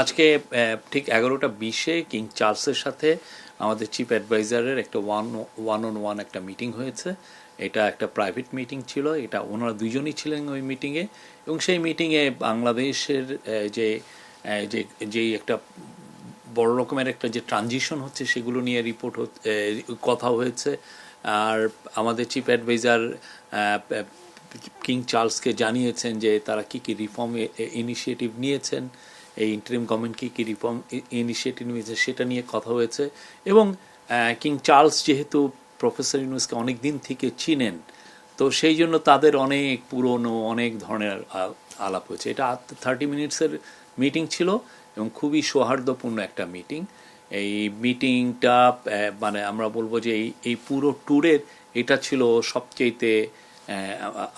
আজকে ঠিক এগারোটা বিশে কিং চার্লসের সাথে আমাদের চিফ অ্যাডভাইজারের একটা ওয়ান ওয়ান অন ওয়ান একটা মিটিং হয়েছে। এটা একটা প্রাইভেট মিটিং ছিল, এটা ওনারা দুজনই ছিলেন ওই মিটিংয়ে এবং সেই মিটিংয়ে বাংলাদেশের যে যে, যেই একটা বড় রকমের একটা যে ট্রানজিশন হচ্ছে সেগুলো নিয়ে রিপোর্ট কথা হয়েছে। আর আমাদের চিফ অ্যাডভাইজার কিং চার্লসকে জানিয়েছেন যে তারা কি কি রিফর্ম ইনিশিয়েটিভ নিয়েছেন। এই ইন্টারিম গভর্নমেন্ট কি কি রিফর্ম ইনিশিয়েটিভ নিয়েছে সেটা নিয়ে কথা হয়েছে এবং কিং চার্লস যেহেতু প্রফেসর ইউনুসকে অনেক দিন থেকে চিনেন, তো সেই জন্য তাদের অনেক পুরনো, অনেক ধরনের আলাপ হয়েছে। এটা থার্টি মিনিটসের মিটিং ছিল এবং খুবই সৌহার্দ্যপূর্ণ একটা মিটিং এই মিটিংটা মানে আমরা বলব যে এই এই পুরো ট্যুরের এটা ছিল সবচেয়েতে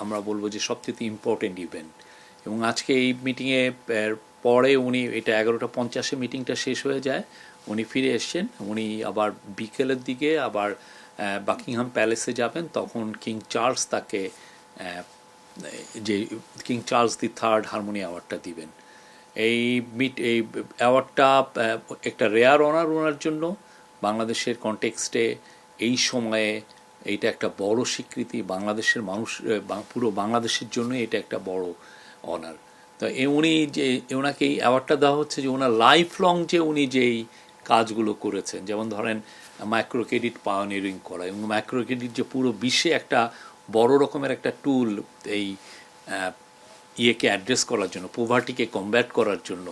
আমরা বলব যে সবচেয়ে ইম্পর্টেন্ট ইভেন্ট এবং আজকে এই মিটিংয়ে পরে উনি এটা এগারোটা পঞ্চাশে মিটিংটা শেষ হয়ে যায়, উনি ফিরে এসছেন, উনি আবার বিকেলের দিকে আবার বাকিংহাম প্যালেসে যাবেন, তখন কিং চার্লস তাকে যে King Charles the third harmony অ্যাওয়ার্ডটা দিবেন। এই মিট এই অ্যাওয়ার্ডটা একটা রেয়ার অনার ওনার জন্য। বাংলাদেশের কনটেক্সটে এই সময়ে এইটা একটা বড় স্বীকৃতি, বাংলাদেশের মানুষ পুরো বাংলাদেশের জন্য এটা একটা বড় অনার তো উনি যে ওনাকে এই অ্যাওয়ার্ডটা দেওয়া হচ্ছে যে ওনার লাইফ লং যে উনি যেই কাজগুলো করেছেন, যেমন ধরেন মাইক্রো ক্রেডিট পাওয়ানিয়ারিং করা এবং মাইক্রো ক্রেডিট যে পুরো বিশ্বে একটা বড় রকমের একটা টুল এই ইয়েকে অ্যাড্রেস করার জন্য পোভার্টিকে কমব্যাট করার জন্য,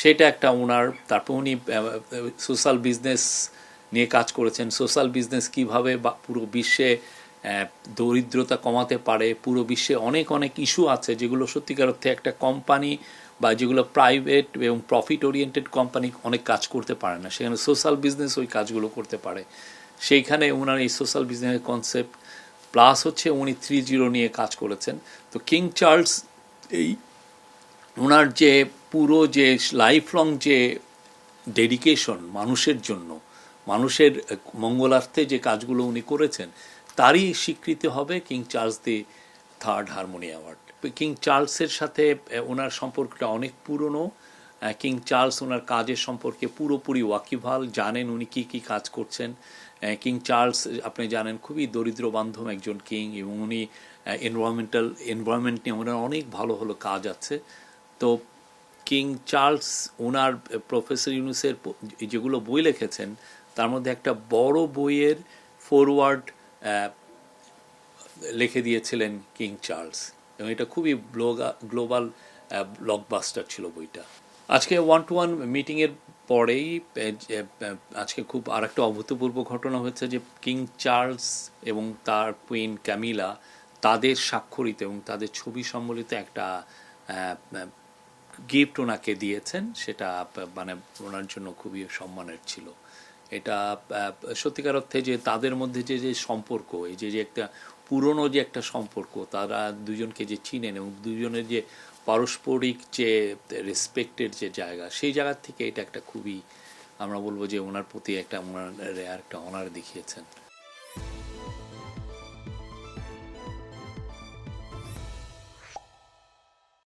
সেটা একটা ওনার তারপর উনি সোশ্যাল বিজনেস নিয়ে কাজ করেছেন সোশ্যাল বিজনেস কীভাবে বা পুরো বিশ্বে দরিদ্রতা কমাতে পারে। পুরো বিশ্বে অনেক অনেক ইস্যু আছে যেগুলো সত্যিকার অর্থে একটা কোম্পানি বা যেগুলো প্রাইভেট এবং প্রফিট ওরিয়েন্টেড কোম্পানি অনেক কাজ করতে পারে না। সেখানে সোশ্যাল বিজনেস ওই কাজগুলো করতে পারে। সেইখানে ওনার এই সোশ্যাল বিজনেসের কনসেপ্ট প্লাস হচ্ছে উনি থ্রি জিরো নিয়ে কাজ করেছেন। তো কিং চার্লস এই ওনার যে পুরো যে লাইফ লং যে ডেডিকেশন মানুষের জন্য, মানুষের মঙ্গলার্থে যে কাজগুলো উনি করেছেন তারই স্বীকৃতি হবে King Charles the third harmony award. King চার্লসের সাথে ওনার সম্পর্কটা অনেক পুরনো। কিং চার্লস ওনার কাজের সম্পর্কে পুরোপুরি ওয়াকিভাল জানেন উনি কি কি কাজ করছেন। কিং চার্লস, আপনি জানেন, খুবই দরিদ্র বান্ধব একজন কিং এবং উনি এনভায়রনমেন্টাল এনভায়রনমেন্ট নিয়ে ওনার অনেক ভালো ভালো কাজ আছে। তো কিং চার্লস ওনার প্রফেসর ইউনুসের যেগুলো বই লিখেছেন, তার মধ্যে একটা বড় বইয়ের ফরওয়ার্ড লিখে দিয়েছিলেন কিং চার্লস। এবং এটা খুবই ব্লগা, গ্লোবাল ব্লকবাস্টার ছিল বইটা। আজকে ওয়ান টু ওয়ান মিটিংয়ের পরেই আজকে খুব আরেকটা অভূতপূর্ব ঘটনা হয়েছে যে কিং চার্লস এবং তার কুইন ক্যামিলা তাদের স্বাক্ষরিত এবং তাদের ছবি সম্বলিত একটা গিফট ওনাকে দিয়েছেন। সেটা মানে ওনার জন্য খুবই সম্মানের ছিল। এটা সত্যিকার অর্থে যে তাদের মধ্যে যে যে সম্পর্ক, এই যে যে একটা পুরনো যে একটা সম্পর্ক, তারা দুজনকে যে চিনেন এবং দুজনের যে পারস্পরিক যে রেসপেক্টের যে জায়গা, সেই জায়গার থেকে এটা একটা খুবই, আমরা বলব যে ওনার প্রতি একটা ওনার একটা অনার দেখিয়েছেন।